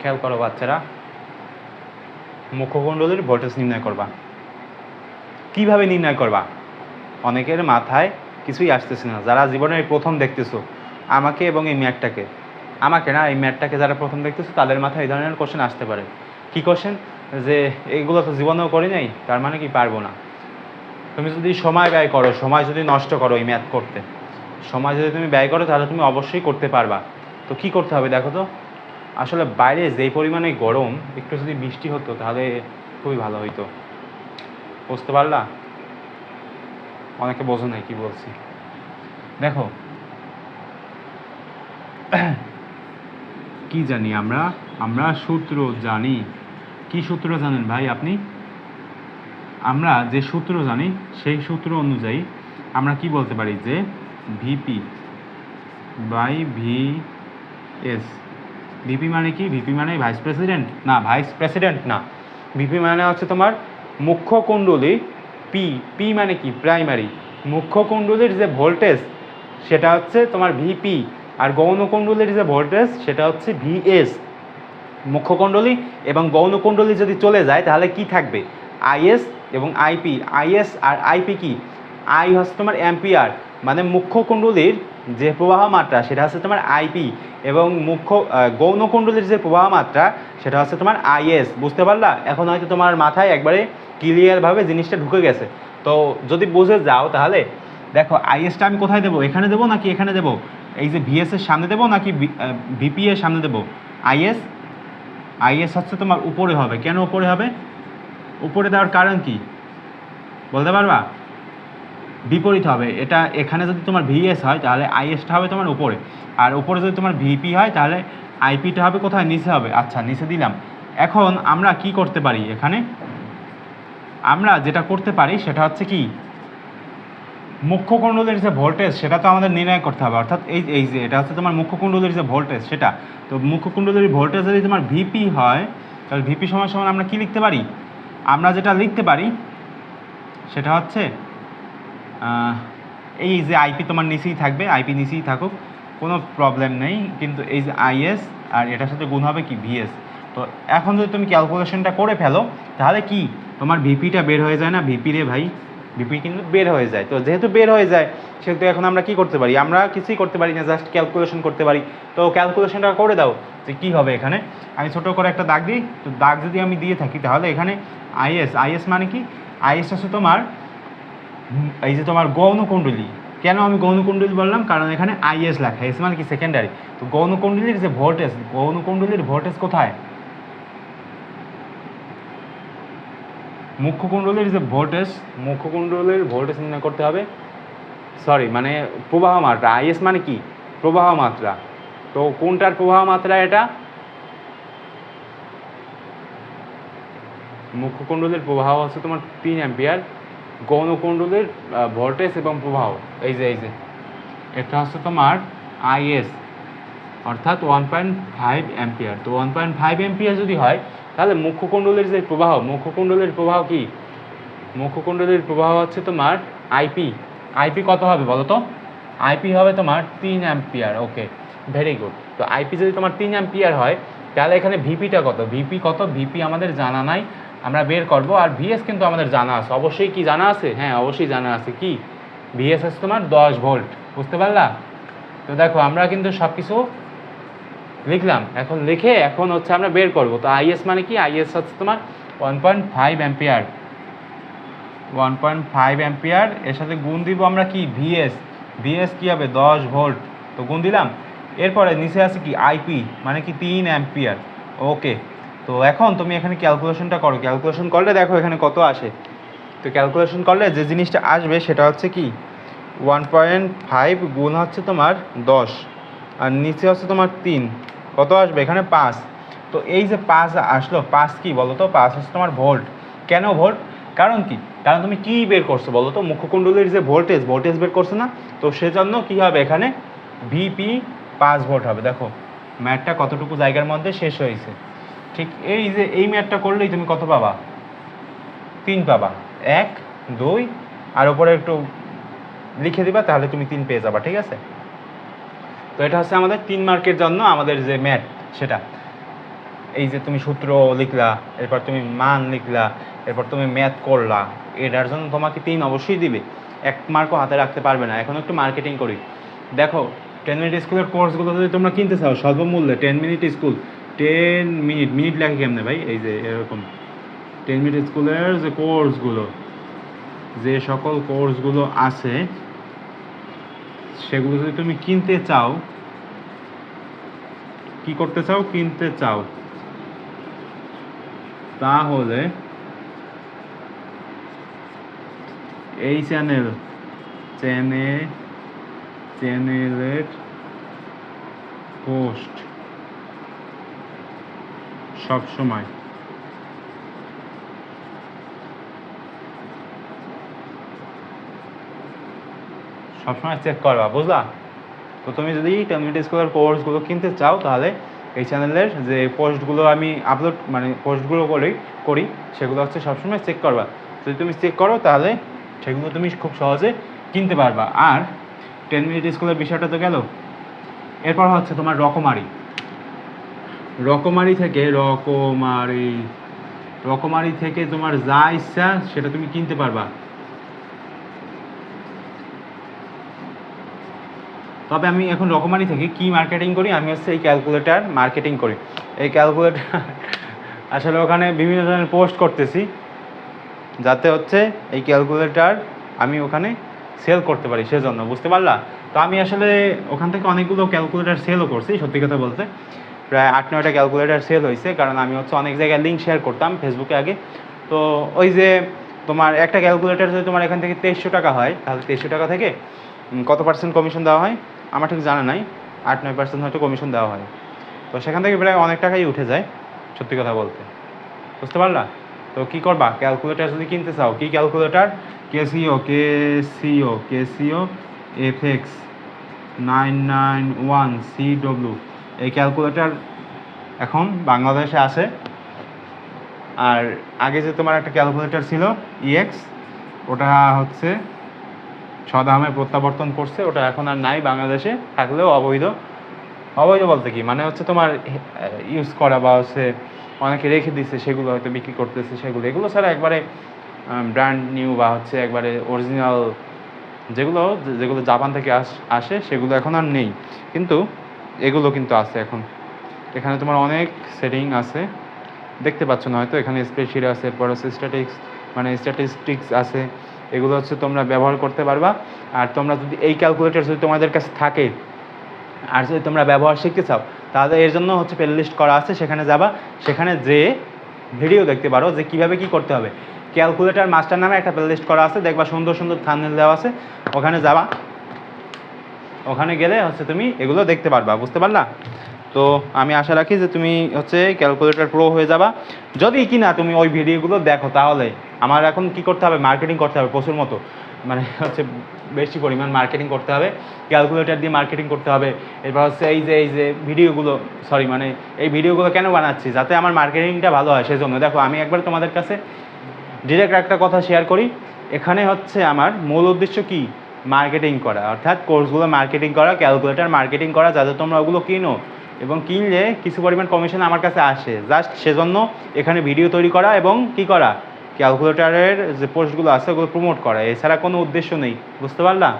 খেয়াল করো বাচ্চারা। মুখকুণ্ডলীর ভোল্টেজ নির্ণয় করবা। কীভাবে নির্ণয় করবা? অনেকের মাথায় কিছুই আসতেছে না। যারা জীবনে প্রথম দেখতেছো, আমাকে এবং এই ম্যাটটাকে। আমাকে না, এই ম্যাটটাকে যারা প্রথম দেখতেছো, তাদের মাথায় এই ধরনের কোশ্চেন আসতে পারে। কি কোশ্চেন যে এগুলো তো জীবনেও করি নাই, তার মানে কি পারব না? তুমি যদি সময় ব্যয় করো, সময় যদি নষ্ট করো এই ম্যাথ করতে, সময় যদি তুমি ব্যয় করো, তাহলে তুমি অবশ্যই করতে পারবা। তো কি করতে হবে দেখো তো? আসলে বাইরে যেই পরিমাণে গরম, একটু যদি বৃষ্টি হতো, তাহলে খুবই ভালো হইতো। বুঝতে পারলা? অনেকে বোঝো নাই কি বলছি। দেখো। কি জানি আমরা? আমরা সূত্র জানি। কি সূত্র জানেন ভাই আপনি? আমরা যে সূত্র জানি, সেই সূত্র অনুযায়ী আমরা কি বলতে পারি যে VP by V S VP মানে কি? ভিপি মানে ভাইস প্রেসিডেন্ট না ভাইস প্রেসিডেন্ট না। ভিপি মানে হচ্ছে তোমার মুখ্য কুণ্ডলী পি পি মানে কি? প্রাইমারি মুখ্য কুণ্ডলীর যে ভোল্টেজ সেটা হচ্ছে তোমার ভিপি আর গৌণ কুণ্ডলীর যে ভোল্টেজ সেটা হচ্ছে ভিএস মুখ্যকুণ্ডলী এবং গৌণকুণ্ডলী যদি চলে যায়, তাহলে কি থাকবে? আইএস এবং আইপি আইএস আর আইপি কি? আই হচ্ছে তোমার অ্যাম্পিয়ার মানে মুখ্যকুণ্ডলীর যে প্রবাহ মাত্রা, সেটা হচ্ছে তোমার আইপি এবং মুখ্য গৌণকুণ্ডলীর যে প্রবাহ মাত্রা, সেটা হচ্ছে তোমার আইএস বুঝতে পারলা? এখন হয়তো তোমার মাথায় একবারে ক্লিয়ারভাবে জিনিসটা ঢুকে গেছে। তো যদি বুঝে যাও তাহলে, দেখো আইএসটা আমি কোথায় দেবো? এখানে দেবো নাকি এখানে দেবো? এই যে ভিএস এর সামনে দেবো নাকি ভিপি এর সামনে দেবো? আইএস আইএস হচ্ছে তোমার উপরে হবে। কেন উপরে হবে? উপরে দেওয়ার কারণ কি? বলতে পারবা? বিপরীত হবে। এটা এখানে যদি তোমার ভিএস হয়, তাহলে আইএসটা হবে তোমার উপরে। আর উপরে যদি তোমার ভিপি হয়, তাহলে আইপিটা হবে কোথায়? নিচে হবে। আচ্ছা নিচে দিলাম। এখন আমরা কি করতে পারি এখানে? আমরা যেটা করতে পারি, সেটা হচ্ছে কি? মুখ্য কুণ্ডলীর যে ভোল্টেজ সেটা তো আমাদের নির্ণয় করতে হবে। অর্থাৎ এই এই যে, এটা হচ্ছে তোমার মুখ্য কুণ্ডলীর যে ভোল্টেজ সেটা। তো মুখ্য কুণ্ডলীর ভোল্টেজ যদি তোমার ভিপি হয়, তাহলে ভিপি সমান সমান আমরা কি লিখতে পারি? আমরা যেটা লিখতে পারি, সেটা হচ্ছে এই যে আইপি তোমার নিচেই থাকবে আইপি নিচেই থাকুক, কোনো প্রবলেম নেই, কিন্তু এই যে আইএস আর এটার সাথে গুণ হবে কি? ভিএস তো এখন যদি তুমি ক্যালকুলেশনটা করে ফেলো, তাহলে কি? তোমার ভিপিটা বের হয়ে যায় না? ভিপি রে ভাই ভিপি কিন্তু বের হয়ে যায়। তো যেহেতু বের হয়ে যায়, সেহেতু এখন আমরা কি করতে পারি? আমরা কিছুই করতে পারি না জাস্ট ক্যালকুলেশন করতে পারি। তো ক্যালকুলেশনটা করে দাও যে কী হবে এখানে। আমি ছোটো করে একটা দাগ দিই। তো দাগ যদি আমি দিয়ে থাকি, তাহলে এখানে আইএস আইএস মানে কি? আইএস হচ্ছে তোমার এই যে তোমার গৌণকুণ্ডলী। কেন আমি গৌণকুণ্ডলী বললাম? কারণ এখানে আইএস লেখা, এস মানে কি সেকেন্ডারি তো গৌণকুণ্ডলীর যে ভোল্টেজ গৌণকুণ্ডলীর ভোল্টেজ কোথায়? মুখ্যকুণ্ডলীর যে ভোল্টেজ মুখ্যকুণ্ডলীর ভোল্টেজ নির্ণয় করতে হবে। সরি মানে প্রবাহ মাত্রা। আইএস মানে কি? প্রবাহ মাত্রা। তো কোনটার প্রবাহ মাত্রা এটা? মুখ্যকুণ্ডলীর প্রবাহ হচ্ছে তোমার তিন অ্যাম্পিয়ার। গৌণকুণ্ডলীর ভোল্টেজ এবং প্রবাহ। এই যে এই যে। এটা হচ্ছে তোমার আইএস অর্থাৎ ওয়ান পয়েন্ট ফাইভ অ্যাম্পিয়ার তো ওয়ান পয়েন্ট ফাইভ অ্যাম্পিয়ার যদি হয়, তাহলে মুখ্যকুণ্ডলীর যে প্রবাহ, মুখ্যকুণ্ডলীর প্রবাহ কি? মুখ্যকুণ্ডলীর প্রবাহ হচ্ছে তোমার আইপি আইপি কত হবে বলো তো? আইপি হবে তোমার তিন অ্যাম্পিয়ার ওকে ভেরি গুড তো আইপি যদি তোমার তিন অ্যাম্পিয়ার হয়, তাহলে এখানে ভিপিটা কত? ভিপি কত? ভিপি আমাদের জানা নাই। আমরা বের করব, আর ভিএস কিন্তু আমাদের জানা আছে। অবশ্যই কি জানা আছে? হ্যাঁ অবশ্যই জানা আছে। কি? ভিএস আছে তোমার দশ ভোল্ট। বুঝতে পারলা? তো দেখো, আমরা কিন্তু সব কিছু লিখলাম। এখন লিখে, এখন হচ্ছে আমরা বের করব। তো আইএস মানে কি? আইএস হচ্ছে তোমার one point five ampere one point five ampere এর সাথে গুণ দিব আমরা কি? ভিএস ভিএস কী হবে? দশ ভোল্ট। তো গুণ দিলাম। এরপরে নিচে আছে কি? আইপি মানে কি? তিন অ্যাম্পিয়ার ওকে তো এখন তুমি এখানে ক্যালকুলেশনটা করো। ক্যালকুলেশন করলে দেখো এখানে কত আসে। তো ক্যালকুলেশন করলে যে জিনিসটা আসবে সেটা হচ্ছে কি? ওয়ান পয়েন্ট ফাইভ গুণ হচ্ছে তোমার দশ। আর নিচে হচ্ছে তোমার তিন। কত আসবে? এখানে পাঁচ। তো এই যে পাঁচ আসলো, পাঁচ কি বলো তো পাঁচ হচ্ছে তোমার ভোল্ট কেন ভোল্ট কারণ কি? কারণ তুমি কি বের করছ বলো তো মুখ্যকুণ্ডলীর যে ভোল্টেজ ভোল্টেজ বের করছ না? তো সেজন্য কি হবে এখানে? ভিপি পাঁচ ভোল্ট হবে। দেখো ম্যাটটা কতটুকু জায়গার মধ্যে শেষ হয়েছে। ঠিক এই যে, এই ম্যাটটা করলেই তুমি কত পাবা? তিন পাবা। এক, দুই, আর উপরে একটু লিখে দিবা, তাহলে তুমি তিন পেয়ে যাবা, ঠিক আছে? তো এটা হচ্ছে আমাদের তিন মার্কের জন্য আমাদের যে ম্যাট সেটা। এই যে তুমি সূত্র লিখলা, এরপর তুমি মান লিখলা, এরপর তুমি ম্যাথ করলা, এটার জন্য তোমাকে তিন অবশ্যই দিবে। এক মার্কও হাতে রাখতে পারবে না। এখন একটু মার্কেটিং করি। দেখো টেন মিনিট স্কুলের কোর্সগুলো যদি তোমরা কিনতে চাও স্বল্পমূল্যে ten minute school ten minute minute লাগে কেমনে ভাই? এই যে এরকম। টেন মিনিট স্কুলের যে কোর্সগুলো যে সকল কোর্সগুলো আছে, সেগুলো যদি তুমি কিনতে চাও, কি করতে চাও? কিনতে চাও। তাহলে এই চ্যানেল চ্যানে চ্যানেলের পোস্ট সব সময়। সবসময় চেক করবা, বুঝলা? তো তুমি যদি কমিউনিটি স্কুলের কোর্সগুলো কিনতে চাও তাহলে এই চ্যানেলের যে পোস্টগুলো আমি আপলোড মানে পোস্টগুলো করি করি, সেগুলো হচ্ছে সবসময় চেক করবা। যদি তুমি চেক করো তাহলে সেগুলো তুমি খুব সহজে কিনতে পারবা। আর টেন মিনিট স্কুলের বিষয়টা তো গেল। এরপর হচ্ছে তোমার রকমারি। রকমারি থেকে রকমারি রকমারি থেকে তোমার যা ইচ্ছা সেটা তুমি কিনতে পারবা। তবে আমি এখন রকমারি থেকে কি মার্কেটিং করি? আমি হচ্ছে এই ক্যালকুলেটার মার্কেটিং করি। এই ক্যালকুলেটার আসলে ওখানে বিভিন্ন ধরনের পোস্ট করতেছি, যাতে হচ্ছে এই ক্যালকুলেটার আমি ওখানে সেল করতে পারি সেজন্য, বুঝতে পারলা? তো আমি আসলে ওখান থেকে অনেকগুলো ক্যালকুলেটার সেলও করছি, সত্যি কথা বলতে। প্রায় আট নয়টা ক্যালকুলেটার সেল হয়েছে, কারণ আমি হচ্ছে অনেক জায়গায় লিঙ্ক শেয়ার করতাম ফেসবুকে আগে। তো ওই যে তোমার একটা ক্যালকুলেটার যদি তোমার এখান থেকে তেইশশো টাকা হয়, তাহলে তেইশশো টাকা থেকে কত পার্সেন্ট কমিশন দেওয়া হয়? আমার ঠিক জানা নাই, আট নয় পার্সেন্ট হয়তো কমিশন দেওয়া হয়। তো সেখান থেকে প্রায় অনেক টাকাই উঠে যায়, সত্যি কথা বলতে। বুঝতে পারলা? তো কী করবা? ক্যালকুলেটার যদি কিনতে চাও, কি calculator Casio Casio Casio FX nine nine one C W এই ক্যালকুলেটার এখন বাংলাদেশে আছে। আর আগে যে তোমার একটা ক্যালকুলেটার ছিল ইএক্স ওটা হচ্ছে সদামে প্রত্যাবর্তন করছে, ওটা এখন আর নাই বাংলাদেশে, থাকলেও অবৈধ। অবৈধ বলতে কি? মানে হচ্ছে তোমার ইউজ করা বা হচ্ছে অনেকে রেখে দিচ্ছে সেগুলো হয়তো বিক্রি করতেছে, সেগুলো। এগুলো ছাড়া একবারে ব্র্যান্ড নিউ বা হচ্ছে একবারে অরিজিনাল যেগুলো যেগুলো জাপান থেকে আস, আসে, সেগুলো এখন আর নেই। কিন্তু এগুলো কিন্তু আছে এখন। এখানে তোমার অনেক সেটিং আছে। দেখতে পাচ্ছ না হয়তো, এখানে স্প্রেডশিট আছে, এরপর হচ্ছে স্ট্যাটিক্স মানে স্ট্যাটিস্টিক্স আছে। এগুলো হচ্ছে তোমরা ব্যবহার করতে পারবা। আর তোমরা যদি এই ক্যালকুলেটর যদি তোমাদের কাছে থাকে, আর যদি তোমরা ব্যবহার শিখতে চাও, তাহলে এর জন্য হচ্ছে প্লে লিস্ট করা আছে, সেখানে যাবা। সেখানে যে ভিডিও দেখতে পারো যে কীভাবে কি করতে হবে। ক্যালকুলেটর মাস্টার নামে একটা প্লে লিস্ট করা আছে, দেখবা সুন্দর সুন্দর থামনেল দেওয়া আছে, ওখানে যাবা। ওখানে গেলে হচ্ছে তুমি এগুলো দেখতে পারবা, বুঝতে পারলা? তো আমি আশা রাখি যে তুমি হচ্ছে ক্যালকুলেটর প্রো হয়ে যাবা। যদি কি না তুমি ওই ভিডিওগুলো দেখো তাহলে, আমার এখন কি করতে হবে? মার্কেটিং করতে হবে প্রচুর মতো। মানে হচ্ছে বেশি পরিমাণ মার্কেটিং করতে হবে। ক্যালকুলেটর দিয়ে মার্কেটিং করতে হবে। এরপর হচ্ছে এই যে এই যে ভিডিওগুলো সরি মানে এই ভিডিওগুলো কেন বানাচ্ছি? যাতে আমার মার্কেটিংটা ভালো হয়, সেজন্য। দেখো, আমি একবার তোমাদের কাছে ডিরেক্ট একটা কথা শেয়ার করি। এখানে হচ্ছে আমার মূল উদ্দেশ্য কি? মার্কেটিং করা। অর্থাৎ কোর্সগুলো মার্কেটিং করা ক্যালকুলেটার মার্কেটিং করা যাতে তোমরা ওগুলো কিনো এবং কিনলে কিছু পরিমাণ কমিশন আমার কাছে আসে। জাস্ট সেজন্য এখানে ভিডিও তৈরি করা এবং কি করা? ক্যালকুলেটারের যে পোস্টগুলো আছে ওগুলো প্রমোট করা। এছাড়া কোনো উদ্দেশ্য নেই। বুঝতে পারলা?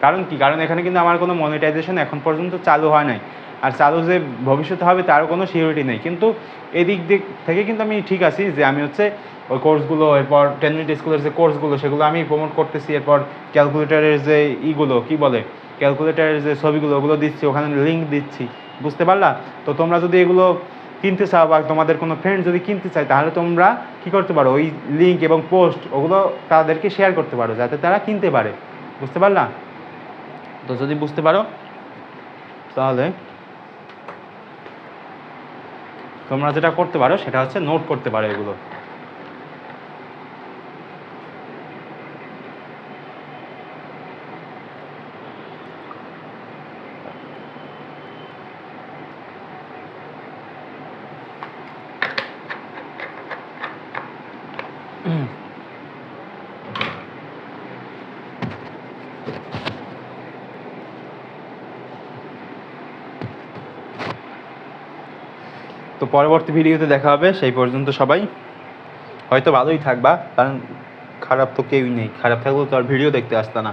কারণ কি? কারণ এখানে কিন্তু আমার কোনো মনিটাইজেশন এখন পর্যন্ত চালু হয় নাই। আর চালু যে ভবিষ্যতে হবে তারও কোনো সিকিউরিটি নেই। কিন্তু এদিক দিক থেকে কিন্তু আমি ঠিক আছি যে আমি হচ্ছে ওই কোর্সগুলো এরপর টেন মিনিট স্কুলের যে কোর্সগুলো সেগুলো আমি প্রমোট করতেছি। এরপর ক্যালকুলেটরের যে ইগুলো, কি বলে? ক্যালকুলেটরের যে ছবিগুলো, ওগুলো দিচ্ছি, ওখানে লিঙ্ক দিচ্ছি। বুঝতে পারলা? তো তোমরা যদি এগুলো কিনতে চাও বা তোমাদের কোনো ফ্রেন্ড যদি কিনতে চায়, তাহলে তোমরা কি করতে পারো? ওই লিঙ্ক এবং পোস্ট ওগুলো তাদেরকে শেয়ার করতে পারো, যাতে তারা কিনতে পারে। বুঝতে পারলা? তো যদি বুঝতে পারো, তাহলে তোমরা যেটা করতে পারো সেটা হচ্ছে নোট করতে পারো এগুলো। তো পরবর্তী ভিডিওতে দেখা হবে, সেই পর্যন্ত সবাই। হয়তো ভালোই থাকবা, কারণ খারাপ তো কেউই নেই। খারাপ থাকলেও তো আর ভিডিও দেখতে আসতা না।